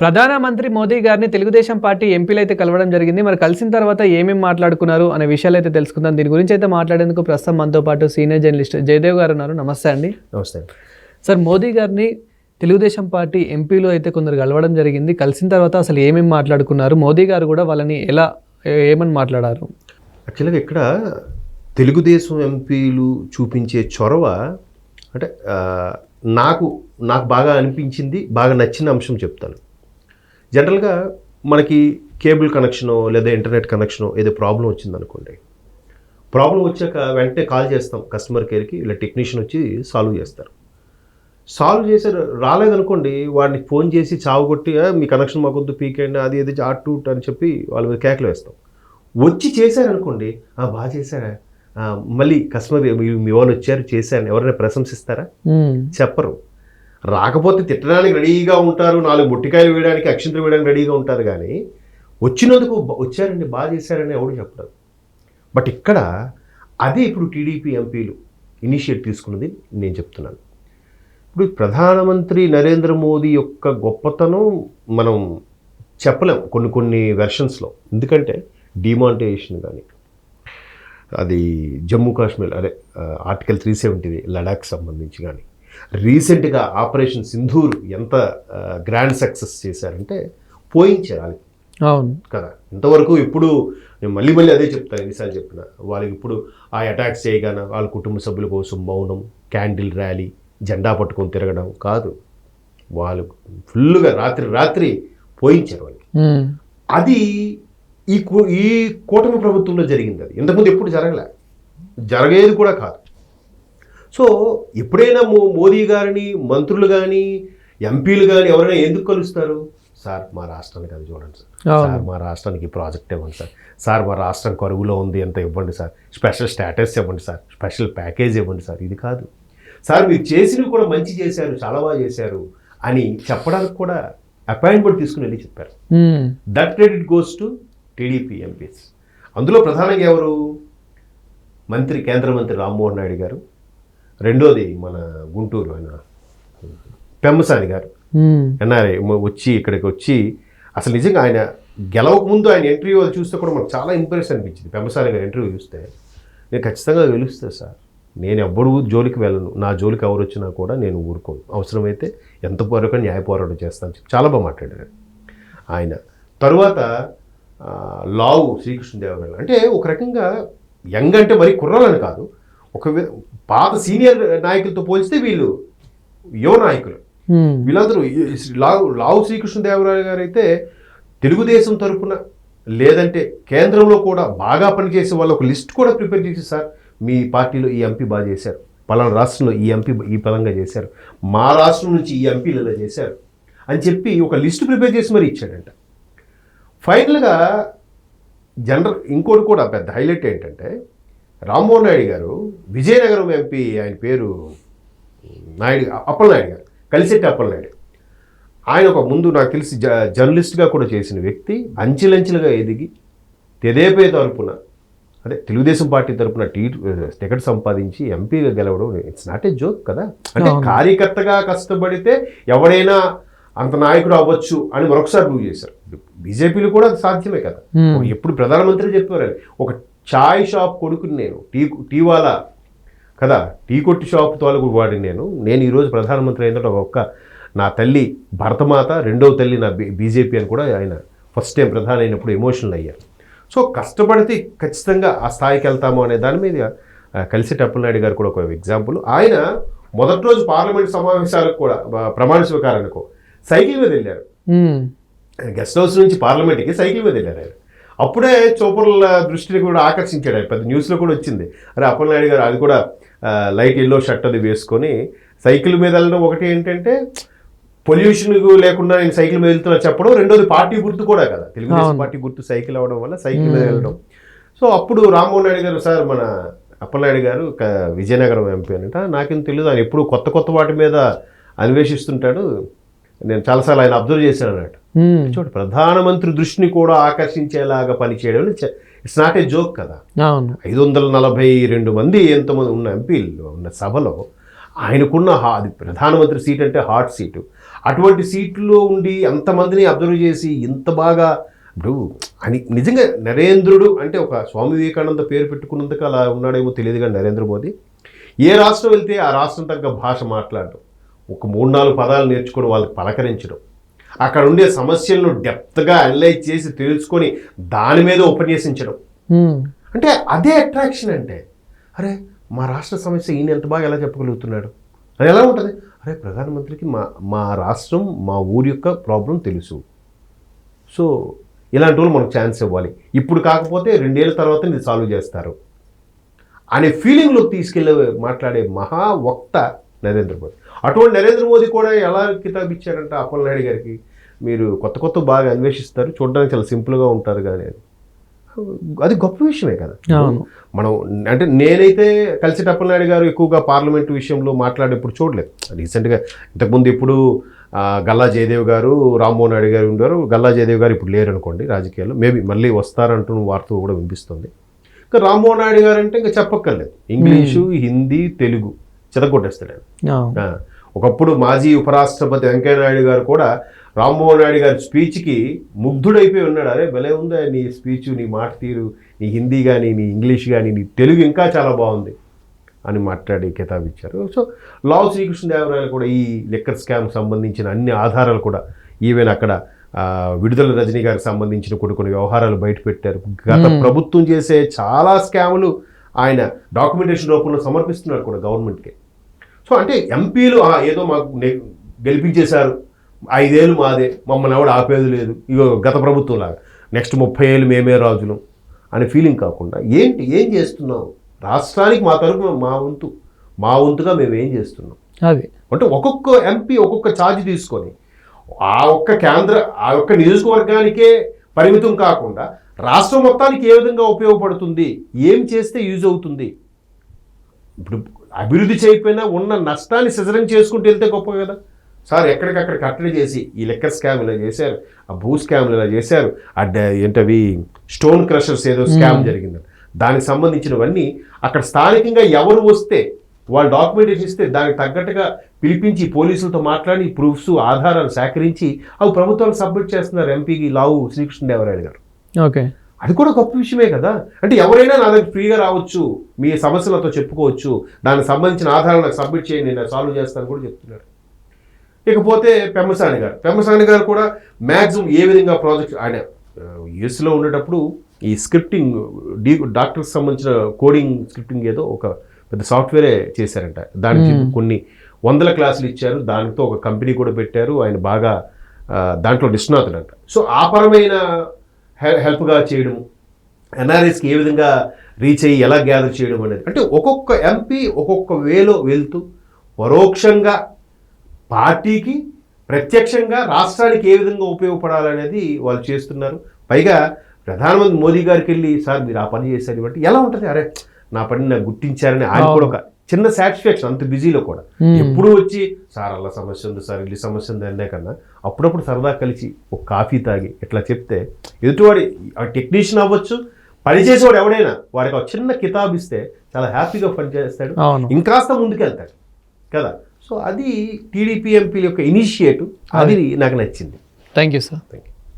ప్రధానమంత్రి మోదీ గారిని తెలుగుదేశం పార్టీ ఎంపీలు అయితే కలవడం జరిగింది. మరి కలిసిన తర్వాత ఏమేమి మాట్లాడుకున్నారు అనే విషయాలు అయితే తెలుసుకుందాం. దీని గురించి అయితే మాట్లాడేందుకు ప్రస్తుతం మనతో పాటు సీనియర్ జర్నలిస్ట్ జయదేవ్ గారు ఉన్నారు. నమస్తే అండి. నమస్తే. సార్ మోదీ గారిని తెలుగుదేశం పార్టీ ఎంపీలు అయితే కొందరు కలవడం జరిగింది. కలిసిన తర్వాత అసలు ఏమేమి మాట్లాడుకున్నారు? మోదీ గారు కూడా వాళ్ళని ఎలా ఏమని మాట్లాడారు? యాక్చువల్గా ఇక్కడ తెలుగుదేశం ఎంపీలు చూపించే చొరవ అంటే నాకు నాకు బాగా అనిపించింది బాగా నచ్చిన అంశం చెప్తాను. జనరల్గా మనకి కేబుల్ కనెక్షనో లేదా ఇంటర్నెట్ కనెక్షనో ఏదో ప్రాబ్లం వచ్చిందనుకోండి. ప్రాబ్లం వచ్చాక వెంటనే కాల్ చేస్తాం కస్టమర్ కేర్కి ఇలా టెక్నీషియన్ వచ్చి సాల్వ్ చేస్తారు. సాల్వ్ చేశారు రాలేదనుకోండి వాడిని ఫోన్ చేసి చావు కొట్టి "ఆ, మీ కనెక్షన్ మాకొద్దు పీకేయండి అది ఇది ఆట్ టూట్ అని చెప్పి వాళ్ళ మీద కేకలు వేస్తాం. వచ్చి చేశారనుకోండి "ఆ, బాగా చేశారా? మళ్ళీ కస్టమర్ మీ- వాళ్ళు వచ్చారు చేశారు ఎవరైనా ప్రశంసిస్తారా. చెప్పరు. రాకపోతే తిట్టడానికి రెడీగా ఉంటారు నాలుగు ముట్టికాయలు వేయడానికి అక్షింతలు వేయడానికి రెడీగా ఉంటారు కానీ వచ్చినందుకు వచ్చారండి బాగా చేశారని ఎవడు చెప్పడం బట్ ఇక్కడ అదే ఇప్పుడు టీడీపీ ఎంపీలు ఇనిషియేట్ తీసుకున్నది నేను చెప్తున్నాను. ఇప్పుడు ప్రధానమంత్రి నరేంద్ర మోదీ యొక్క గొప్పతనం మనం చెప్పలేం కొన్ని కొన్ని వెర్షన్స్లో. ఎందుకంటే డిమాంటేషన్ కానీ అది జమ్మూ కాశ్మీర్ అదే ఆర్టికల్ త్రీ సెవెంటీది లడాక్ సంబంధించి కానీ రీసెంట్గా ఆపరేషన్ సింధూర్ ఎంత గ్రాండ్ సక్సెస్ చేశారంటే వాళ్ళకి అవును. కదా. ఇంతవరకు ఇప్పుడు నేను మళ్ళీ మళ్ళీ అదే చెప్తాను ఎన్నిసార్లు చెప్పిన. వాళ్ళకి ఇప్పుడు ఆ అటాక్స్ చేయగానే వాళ్ళ కుటుంబ సభ్యుల కోసం మౌనం క్యాండిల్ ర్యాలీ జెండా పట్టుకొని తిరగడం కాదు. వాళ్ళు ఫుల్గా రాత్రి రాత్రి పోయించారు వాళ్ళు. అది ఈ ఈ కూటమి ప్రభుత్వంలో జరిగింది అది. ఇంతకుముందు ఎప్పుడు జరగలే. జరగేది కూడా కాదు. సో ఎప్పుడైనా మో- మోదీ గారిని మంత్రులు కానీ ఎంపీలు కానీ ఎవరైనా ఎందుకు కలుస్తారు? సార్ మా రాష్ట్రానికి అది చూడండి సార్. సార్ మా రాష్ట్రానికి ప్రాజెక్ట్ ఇవ్వండి సార్. సార్ మా రాష్ట్రం కరువులో ఉంది ఎంత ఇవ్వండి సార్. స్పెషల్ స్టేటస్ ఇవ్వండి సార్. స్పెషల్ ప్యాకేజ్ ఇవ్వండి సార్. ఇది కాదు. సార్ మీరు చేసినవి కూడా మంచి చేశారు చాలా బాగా చేశారు అని చెప్పడానికి కూడా అపాయింట్మెంట్ తీసుకుని వెళ్ళి చెప్పారు. That credit goes to TDP MPs అందులో ప్రధానంగా ఎవరు? మంత్రి కేంద్ర మంత్రి రామ్మోహన్ నాయుడు గారు. రెండోది మన గుంటూరు ఆయన. పెమ్మసాని గారు. ఎన్ఆర్ఐ వచ్చి ఇక్కడికి వచ్చి అసలు నిజంగా ఆయన గెలవక ముందు ఆయన ఇంటర్వ్యూ చూస్తే కూడా మనకు చాలా ఇంప్రెస్ అనిపించింది. పెమ్మసాని గారి ఇంటర్వ్యూ చూస్తే నేను ఖచ్చితంగా గెలుస్తాను సార్. నేను ఎవ్వడు జోలికి వెళ్ళను. నా జోలికి ఎవరు వచ్చినా కూడా నేను ఊరుకోను. అవసరమైతే ఎంత వరకు న్యాయ పోరాటం చేస్తాను చెప్పి చాలా బాగా మాట్లాడారు. ఆయన తరువాత లావు శ్రీకృష్ణదేవరాయలు అంటే ఒక రకంగా యంగ్ అంటే మరి కుర్రాలని కాదు. ఒక పాత సీనియర్ నాయకులతో పోల్చితే వీళ్ళు యువ నాయకులు. వీళ్ళందరూ లావు లావు శ్రీకృష్ణదేవరాయలు గారు అయితే తెలుగుదేశం తరపున లేదంటే కేంద్రంలో కూడా బాగా పనిచేసే వాళ్ళు ఒక లిస్ట్ కూడా ప్రిపేర్ చేసి సార్ మీ పార్టీలో ఈ ఎంపీ బాగా చేశారు. పలానా రాష్ట్రంలో ఈ ఎంపీ ఈ పదంగా చేశారు. మా రాష్ట్రం నుంచి ఈ ఎంపీలు ఇలా చేశారు. అని చెప్పి ఒక లిస్ట్ ప్రిపేర్ చేసి మరి ఇచ్చాడంట. ఫైనల్గా జనరల్ ఇంకోటి కూడా పెద్ద హైలైట్ ఏంటంటే రామ్మోహన్ నాయుడు గారు విజయనగరం ఎంపీ ఆయన పేరు నాయుడు అప్పలనాయుడు గారు కలిసెట్టి అప్పలనాయుడు ఆయన ఒక ముందు నాకు తెలిసి జ జర్నలిస్ట్గా కూడా చేసిన వ్యక్తి అంచెలంచెలుగా ఎదిగి తెదేపే తరపున అదే తెలుగుదేశం పార్టీ తరపున టీ టికెట్ సంపాదించి ఎంపీగా గెలవడం ఇట్స్ నాట్ ఏ జోక్ కదా. అంటే. కార్యకర్తగా కష్టపడితే ఎవడైనా అంత నాయకుడు అవ్వచ్చు అని మరొకసారి ప్రూవ్ చేశారు. బీజేపీలు కూడా అది సాధ్యమే కదా. ఎప్పుడు ప్రధానమంత్రి చెప్పారు ఒక చాయ్ షాప్ కొడుకుని నేను. టీ టీ వాలా కదా టీ కొట్టి షాప్ తోలకు వాడిని నేను. నేను ఈరోజు ప్రధానమంత్రి అయిన ఒక్క నా తల్లి భరతమాత రెండవ తల్లి నా బీ బీజేపీ అని కూడా ఆయన ఫస్ట్ టైం ప్రధాని అయినప్పుడు ఎమోషనల్ అయ్యారు. సో కష్టపడితే ఖచ్చితంగా ఆ స్థాయికి వెళ్తాము అనే దాని మీద కలిసి టప్పలనాయుడు గారు కూడా ఒక ఎగ్జాంపుల్ ఆయన మొదటి రోజు పార్లమెంట్ సమావేశాలకు కూడా ప్రమాణ స్వీకారానికి సైకిల్ మీద వెళ్ళారు. గెస్ట్ హౌస్ నుంచి పార్లమెంట్కి సైకిల్ మీద వెళ్ళారు ఆయన. అప్పుడే చోపర్ల దృష్టిని కూడా ఆకర్షించాడు. పెద్ద న్యూస్లో కూడా వచ్చింది. అరే అప్పలనాయుడు గారు అది కూడా లైట్ ఎల్లో షర్ట్ అది వేసుకొని సైకిల్ మీద వెళ్ళడం ఒకటి ఏంటంటే పొల్యూషన్ లేకుండా నేను సైకిల్ మీద వెళ్తున్నా చెప్పడం రెండోది పార్టీ గుర్తు కూడా కదా. తెలుగుదేశం. పార్టీ గుర్తు సైకిల్ అవడం వల్ల సైకిల్ మీద వెళ్ళడం. సో అప్పుడు రామ్మోహన్ నాయుడు గారు సార్ మన అప్పలనాయుడు గారు విజయనగరం ఎంపీ అంట నాకేం తెలియదు ఆయన ఎప్పుడు కొత్త కొత్త వాటి మీద అన్వేషిస్తుంటాడు. నేను చాలాసార్లు ఆయన అబ్జర్వ్ చేశాను అన్నట్టు. మ్మ్. చూడు ప్రధానమంత్రి దృష్టిని కూడా ఆకర్షించేలాగా పనిచేయడం ఇట్స్ నాట్ ఏ జోక్ కదా. అవును. ఐదు వందల నలభై రెండు మంది ఎంతమంది ఉన్న ఎంపీలు ఉన్న సభలో ఆయనకున్న అది ప్రధానమంత్రి సీట్ అంటే హాట్ సీటు. అటువంటి సీట్లో ఉండి అంతమందిని అబ్జర్వ్ చేసి ఇంత బాగా ఇప్పుడు అని నిజంగా నరేంద్రుడు అంటే ఒక స్వామి వివేకానంద పేరు పెట్టుకున్నందుకు అలా ఉన్నాడేమో తెలియదు కానీ నరేంద్ర మోదీ. ఏ రాష్ట్రం వెళ్తే ఆ రాష్ట్రం తగ్గ భాష మాట్లాడడం ఒక మూడు నాలుగు పదాలు నేర్చుకొని వాళ్ళకి పలకరించడం అక్కడ ఉండే సమస్యలను డెప్త్గా అనలైజ్ చేసి తెలుసుకొని దాని మీద ఉపన్యసించడం. అంటే అదే అట్రాక్షన్ అంటే అరే మా రాష్ట్ర సమస్య ఈయన ఎంత బాగా ఎలా చెప్పగలుగుతున్నాడు? అది ఎలా ఉంటుంది? అరే ప్రధానమంత్రికి మా మా రాష్ట్రం మా ఊరి యొక్క ప్రాబ్లం తెలుసు. సో ఇలాంటి వాళ్ళు మనకు ఛాన్స్ ఇవ్వాలి. ఇప్పుడు కాకపోతే రెండేళ్ళ తర్వాత ఇది సాల్వ్ చేస్తారు. అనే ఫీలింగ్లోకి తీసుకెళ్ళే మాట్లాడే మహా వక్త నరేంద్ర మోదీ. అటువంటి నరేంద్ర మోదీ కూడా ఎలా కితాబ్ ఇచ్చారంట అప్పలనాయుడు గారికి? మీరు కొత్త కొత్త బాగా అన్వేషిస్తారు. చూడడానికి చాలా సింపుల్గా ఉంటారు కానీ అని. అది గొప్ప విషయమే కదా. మనం అంటే నేనైతే కలిసి అప్పలనాయుడు గారు ఎక్కువగా పార్లమెంట్ విషయంలో మాట్లాడేప్పుడు చూడలేదు. రీసెంట్గా ఇంతకుముందు ఇప్పుడు గల్లా జయదేవ్ గారు రామ్మోహన్ నాయుడు గారు ఉండారు. గల్లా జయదేవ్ గారు ఇప్పుడు లేరు అనుకోండి రాజకీయాల్లో. మేబీ మళ్ళీ వస్తారంటూ వార్త కూడా వినిపిస్తుంది. ఇంకా రామ్మోహన్ నాయుడు గారు అంటే ఇంకా చెప్పక్కర్లేదు. ఇంగ్లీషు హిందీ తెలుగు చెదగొట్టేస్తాడు ఆయన. ఒకప్పుడు మాజీ ఉపరాష్ట్రపతి వెంకయ్యనాయుడు గారు కూడా రామ్మోహన్ నాయుడు గారి స్పీచ్కి ముగ్ధుడైపోయి ఉన్నాడు. అరే భలే ఉందా నీ స్పీచ్ నీ మాట తీరు నీ హిందీ కానీ నీ ఇంగ్లీష్ కానీ నీ తెలుగు ఇంకా చాలా బాగుంది అని మాట్లాడి కితాబ్ ఇచ్చారు. సో లావు శ్రీకృష్ణదేవరాయలు కూడా ఈ లిక్కర్ స్కామ్ సంబంధించిన అన్ని ఆధారాలు కూడా ఈవెన్ అక్కడ విడుదల రజనీ గారికి సంబంధించిన కొన్ని కొన్ని వ్యవహారాలు బయట పెట్టారు. గత ప్రభుత్వం చేసే చాలా స్కాములు ఆయన డాక్యుమెంటేషన్ రూపంలో సమర్పిస్తున్నారు కూడా గవర్నమెంట్కి. సో అంటే ఎంపీలు "ఆ, ఏదో మాకు గెలిపించేశారు. ఐదేళ్ళు మాదే మమ్మల్ని ఎవడు ఆపేది లేదు. ఇగో గత ప్రభుత్వం లాగా నెక్స్ట్ ముప్పై ఏళ్ళు మేమే రాజులం అనే ఫీలింగ్ కాకుండా ఏంటి ఏం చేస్తున్నాం రాష్ట్రానికి మా తరపున మా వంతు మా వంతుగా మేము ఏం చేస్తున్నాం? అది. అంటే ఒక్కొక్క ఎంపీ ఒక్కొక్క ఛార్జ్ తీసుకొని ఆ ఒక్క కేంద్ర ఆ ఒక్క నియోజకవర్గానికే పరిమితం కాకుండా రాష్ట్రం మొత్తానికి ఏ విధంగా ఉపయోగపడుతుంది ఏం చేస్తే యూజ్ అవుతుంది ఇప్పుడు అభివృద్ధి చేయకపోయినా ఉన్న నష్టాన్ని సిజరం చేసుకుంటూ వెళ్తే గొప్ప కదా. సార్ ఎక్కడికక్కడ కట్టడి చేసి ఈ లెక్కర్ స్కామ్ ఇలా చేశారు ఆ భూ స్కామ్లు ఇలా చేశారు ఆ డ- ఏంటవి స్టోన్ క్రషర్స్ ఏదో స్కామ్ జరిగింది. దానికి సంబంధించినవన్నీ అక్కడ స్థానికంగా ఎవరు వస్తే వాళ్ళు డాక్యుమెంటేషన్ ఇస్తే దానికి తగ్గట్టుగా పిలిపించి పోలీసులతో మాట్లాడి ప్రూఫ్స్ ఆధారాలు సేకరించి అవి ప్రభుత్వానికి సబ్మిట్ చేస్తున్నారు ఎంపీకి లావు శ్రీకృష్ణదేవరాయలు గారు. ఓకే. అది కూడా గొప్ప విషయమే కదా. అంటే ఎవరైనా నా దగ్గర ఫ్రీగా రావచ్చు మీ సమస్యలతో చెప్పుకోవచ్చు దానికి సంబంధించిన ఆధారాలు నాకు సబ్మిట్ చేయండి నేను సాల్వ్ చేస్తాను కూడా చెప్తున్నారు. ఇకపోతే పెమ్మసాని గారు. పెమ్మసాని గారు కూడా మ్యాక్సిమం ఏ విధంగా ప్రాజెక్ట్ ఆయన యుఎస్లో ఉండేటప్పుడు ఈ స్క్రిప్టింగ్ డీ డాక్టర్కి సంబంధించిన కోడింగ్ స్క్రిప్టింగ్ ఏదో ఒక పెద్ద సాఫ్ట్వేరే చేశారంట. దానికి కొన్ని వందల క్లాసులు ఇచ్చారు. దానితో ఒక కంపెనీ కూడా పెట్టారు. ఆయన బాగా దాంట్లో నిష్ణాతుడు అంట సో ఆ పరమైన హెల్ప్గా చేయడం ఎన్ఆర్ఎస్కి ఏ విధంగా రీచ్ అయ్యి ఎలా గ్యాదర్ చేయడం అనేది. అంటే ఒక్కొక్క ఎంపీ ఒక్కొక్క వేలో వెళ్తూ పరోక్షంగా పార్టీకి ప్రత్యక్షంగా రాష్ట్రానికి ఏ విధంగా ఉపయోగపడాలనేది వాళ్ళు చేస్తున్నారు. పైగా ప్రధానమంత్రి మోదీ గారికి వెళ్ళి సార్ మీరు ఆ పని చేశారు బట్టి ఎలా ఉంటుంది? అరే నా పని నాకు గుర్తించారని ఆయన కూడా ఒక చిన్న సాటిస్ఫాక్షన్ అంత బిజీలో కూడా. ఎప్పుడు వచ్చి సార్ అలా సమస్య ఉంది సార్ ఇల్లు సమస్య ఉంది అనే కన్నా అప్పుడప్పుడు సరదా కలిసి ఒక కాఫీ తాగి ఇట్లా చెప్తే ఎదుటివాడి టెక్నీషియన్ అవ్వచ్చు పనిచేసేవాడు ఎవడైనా వాడికి ఒక చిన్న కితాబ్ ఇస్తే చాలా హ్యాపీగా పని చేస్తాడు అవును. ఇంకాస్త ముందుకెళ్తాడు. కదా? సో అది టీడీపీ ఎంపీల యొక్క ఇనిషియేటివ్ అది నాకు నచ్చింది. Thank you sir. Thank you